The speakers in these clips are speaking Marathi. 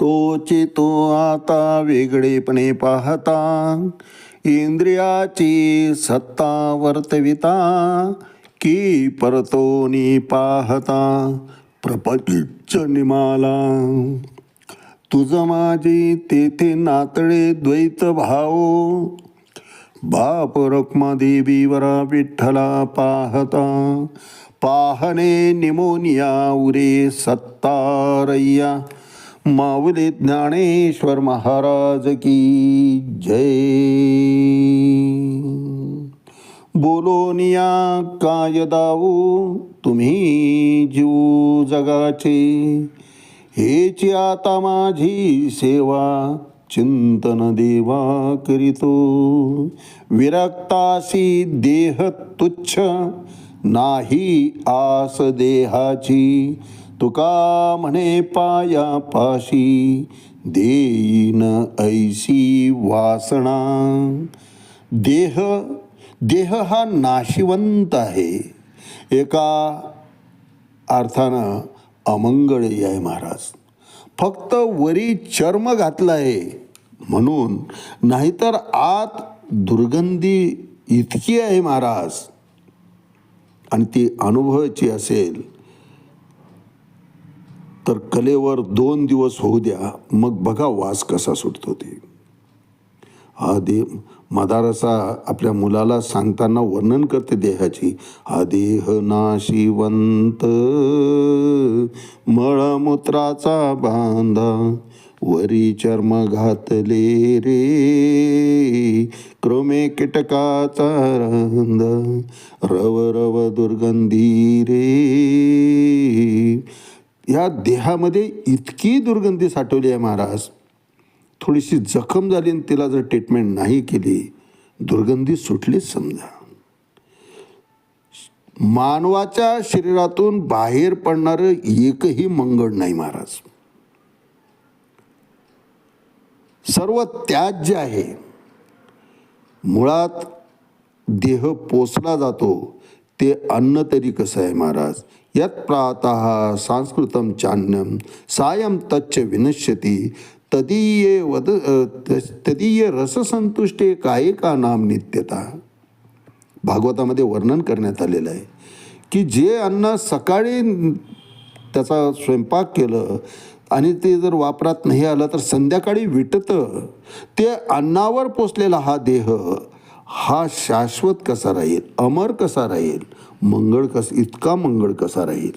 तो तो आता वेगळेपणे पाहता. इंद्रियाची सत्ता वर्तविता की परतोनी पाहता. प्रपंच निमाला. तुझ माझी तेथे नातळे द्वैत भाव. बाप रुक्मा देवी वरा विठ्ठला पाहता. पाहणे निमोनिया उरे सत्तारय्या. माऊली ज्ञानेश्वर महाराज की जय। बोलोनिया काय दाऊ तुम्ही जीव जगाचे। हेची आता माझी सेवा चिंतन देवा करीतो। विरक्तासी देह तुच्छ नाही आस देहाची। तुका म्हणे पाया पाशी देईन ऐशी वासना. देह देह हा नाशिवंत आहे. एका अर्थानं अमंगळही आहे महाराज. फक्त वरी चर्म घातलं आहे म्हणून नाहीतर आत दुर्गंधी इतकी आहे महाराज. आणि ती अनुभवाची असेल तर कलेवर दोन दिवस होऊ द्या मग बघा वास कसा सुटतो ते. हा दे मदारसा आपल्या मुलाला सांगताना वर्णन करते देहाची. हा देह नाशिवंत मळमूत्राचा बांधा वरी चर्म घातले रे. क्रोमे कीटकाचा रंध रव रव दुर्गंधी रे. या देहामध्ये इतकी दुर्गंधी साठवली आहे महाराज. थोडीशी जखम झाली आणि तिला जर ट्रीटमेंट नाही केली दुर्गंधी सुटलीच समजा. मानवाच्या शरीरातून बाहेर पडणारं एकही मंगळ नाही महाराज. सर्व त्याज जे आहे मुळात देह पोचला जातो ते अन्न तरी कसं आहे महाराज? यत प्रातः सांस्कृतम चान्यम सायं तच्च विनश्यती तदीये वद त- तदीय रससंतुष्टे काय का नाम नित्यता. भागवतामध्ये वर्णन करण्यात आलेलं आहे की जे अन्न सकाळी त्याचा स्वयंपाक केलं आणि ते जर वापरात नाही आलं तर संध्याकाळी विटतं. ते अन्नावर पोचलेला हा देह हा शाश्वत कसा राहील? अमर कसा राहील? मंगळ कस इतका मंगळ कसा राहील?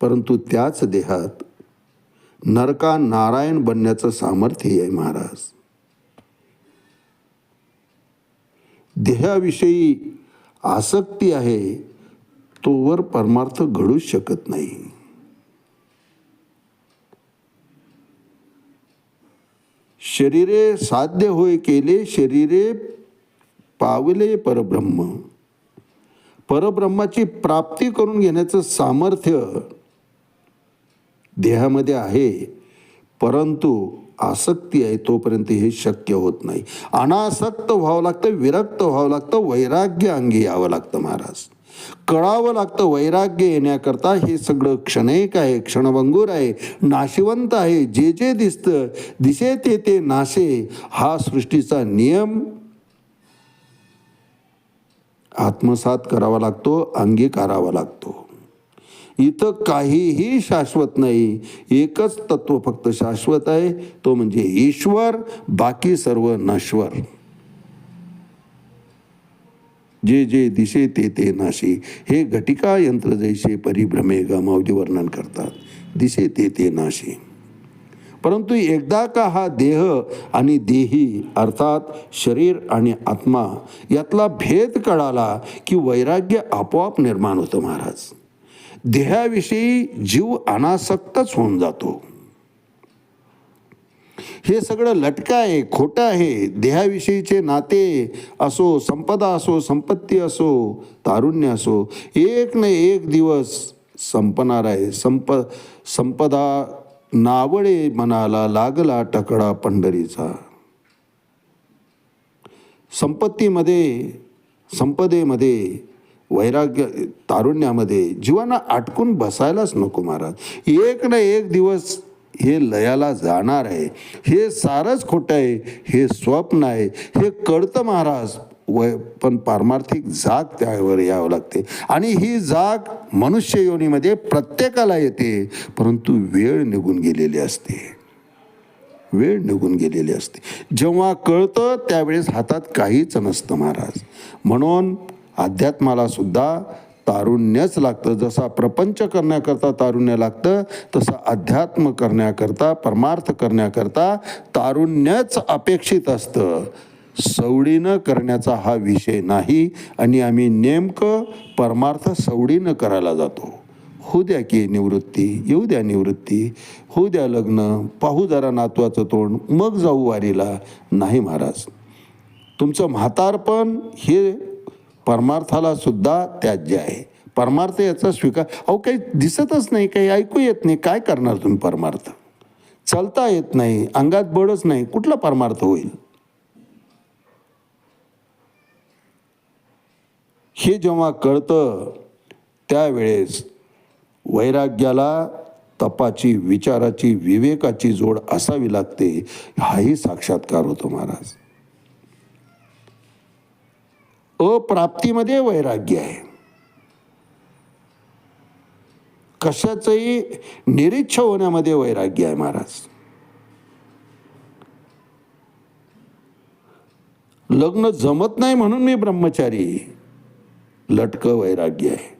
परंतु त्याच देहात नरका नारायण बनण्याचं सामर्थ्य आहे महाराज. देहाविषयी आसक्ती आहे तोवर परमार्थ घडूच शकत नाही. शरीरे साध्य होय केले शरीरे पावले परब्रह्म. परब्रह्माची प्राप्ती करून घेण्याचं सामर्थ्य देहामध्ये आहे परंतु आसक्ती आहे तोपर्यंत हे शक्य होत नाही. अनासक्त व्हावं लागतं विरक्त व्हावं लागतं वैराग्य अंगी यावं लागतं महाराज. कळावं लागतं वैराग्य येण्याकरता हे सगळं क्षणिक आहे क्षणभंगूर आहे नाशिवंत आहे जे जे दिसतं दिसे ते ते नाशे हा सृष्टीचा नियम आत्मसात करावा लागतो अंगीकारावा लागतो. इथं काहीही शाश्वत नाही. एकच तत्व फक्त शाश्वत आहे तो म्हणजे ईश्वर बाकी सर्व नश्वर. जे जे दिशे ते ते नाशी. हे घटिका यंत्र जैसे परिभ्रमे गमावली वर्णन करतात. दिशे ते ते नाशी. परंतु एकदा का हा देह आणि देही अर्थात शरीर आणि आत्मा यातला भेद कळाला की वैराग्य आपोआप निर्माण होतं महाराज. देहाविषयी जीव अनासक्तच होऊन जातो. हे सगळं लटकं आहे खोटं आहे देहाविषयीचे नाते असो संपदा असो संपत्ती असो तारुण्य असो एक न एक दिवस संपणार आहे. संप संपदा नावळे मनाला लागला टकडा पंढरीचा. संपत्तीमध्ये संपदेमध्ये वैराग्य तारुण्यामध्ये जीवांना आटकून बसायलाच नको महाराज. एक ना एक दिवस हे लयाला जाणार आहे. हे सारंच खोटं आहे. हे स्वप्न आहे. हे कळतं महाराज. वय पण पारमार्थिक जाग त्यावर यावं लागते. आणि ही जाग मनुष्य योनीमध्ये प्रत्येकाला येते परंतु वेळ निघून गेलेली असते. वेळ निघून गेलेली असते. जेव्हा कळतं त्यावेळेस हातात काहीच नसतं महाराज. म्हणून अध्यात्माला सुद्धा तारुण्यच लागतं. जसा प्रपंच करण्याकरता तारुण्य लागतं तसं अध्यात्म करण्याकरता परमार्थ करण्याकरता तारुण्यच अपेक्षित असतं. सवडीनं करण्याचा हा विषय नाही आणि आम्ही नेमकं परमार्थ सवडीनं करायला जातो. होऊ द्या की निवृत्ती येऊ द्या निवृत्ती होऊ द्या लग्न पाहू जरा नातवाचं तोंड मग जाऊ वारीला. नाही महाराज. तुमचं म्हातारपण हे परमार्थाला सुद्धा त्याज्य आहे. परमार्थ याचा स्वीकार अहो काही दिसतच नाही काही ऐकू येत नाही. काय करणार तुम्ही परमार्थ? चालता येत नाही अंगात बळच नाही. कुठला परमार्थ होईल? हे जेव्हा कळतं त्यावेळेस वैराग्याला तपाची विचाराची विवेकाची जोड असावी लागते. हाही साक्षात्कार होतो महाराज. अप्राप्तीमध्ये वैराग्य आहे. कशाचंही निरीच्छ होण्यामध्ये वैराग्य आहे महाराज. लग्न जमत नाही म्हणून मी ब्रह्मचारी. लटकं वैराग्य आहे.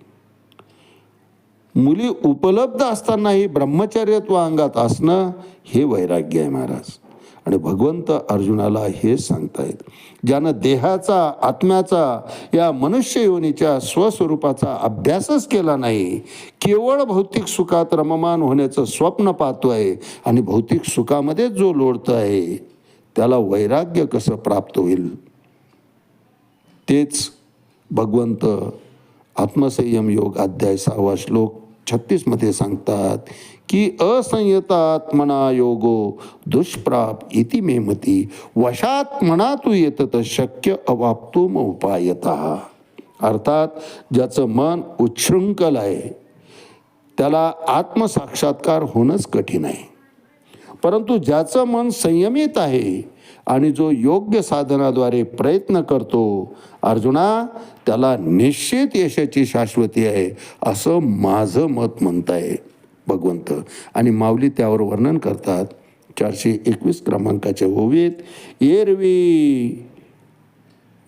मुली उपलब्ध असतानाही ब्रह्मचर्यत्व अंगात असणं हे वैराग्य आहे महाराज. आणि भगवंत अर्जुनाला हे सांगतायत ज्यानं देहाचा आत्म्याचा या मनुष्य योनीच्या स्वस्वरूपाचा अभ्यासच केला नाही केवळ भौतिक सुखात रममान होण्याचं स्वप्न पाहतो आहे आणि भौतिक सुखामध्ये जो लोळतो आहे त्याला वैराग्य कसं प्राप्त होईल? तेच भगवंत आत्मसंयम योग अध्याय सहावा श्लोक छत्तीसमध्ये सांगतात की असंयतात्मना योगो दुष्प्राप इति मे मती. वशात तू येतत शक्य अवाप्तुम उपायत. अर्थात ज्याचं मन उच्छृंखल आहे त्याला आत्मसाक्षात्कार होणंच कठीण आहे. परंतु ज्याचं मन संयमित आहे आणि जो योग्य साधनाद्वारे प्रयत्न करतो अर्जुना त्याला निश्चित यशाची शाश्वती आहे असं माझं मत म्हणत आहे भगवंत. आणि माऊली त्यावर वर्णन करतात चारशे एकवीस क्रमांकाच्या ओवीत एरवी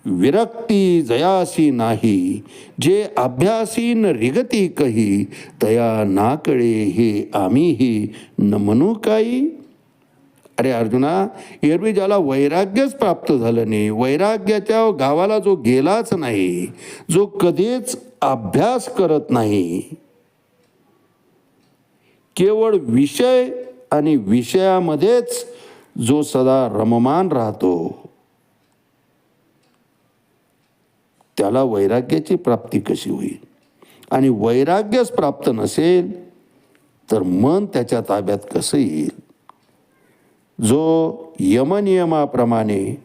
विरक्ती जयासी नाही जे अभ्यासीन रिगती कही तया नाकळे हे आम्हीही न म्हणू काही अरे अर्जुना एरवी ज्याला वैराग्यच प्राप्त झालं नाही वैराग्याच्या गावाला जो गेलाच नाही जो कधीच अभ्यास करत नाही केवळ विषय आणि विषयामध्येच जो सदा रममान राहतो त्याला वैराग्याची प्राप्ती कशी होईल? आणि वैराग्यच प्राप्त नसेल तर मन त्याच्या ताब्यात कसं येईल? जो यमनियमाप्रमाणे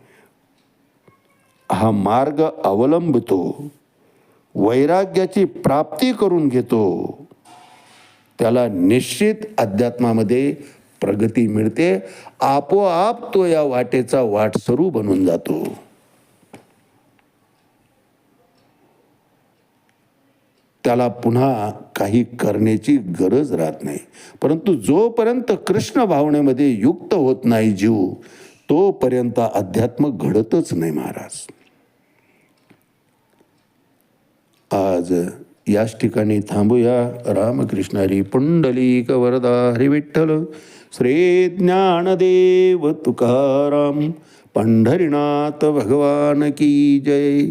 हा मार्ग अवलंबतो वैराग्याची प्राप्ती करून घेतो त्याला निश्चित अध्यात्मामध्ये प्रगती मिळते आपोआप तो या वाटेचा वाटसरू बनून जातो. त्याला पुन्हा काही करण्याची गरज राहत नाही. परंतु जोपर्यंत कृष्ण भावनेमध्ये युक्त होत नाही जीव तोपर्यंत अध्यात्म घडतच नाही महाराज. आज याच ठिकाणी थांबूया. रामकृष्णारी पुंडलिक वरदा हरी विठ्ठल श्री ज्ञानदेव तुकाराम पंढरीनाथ भगवान की जय.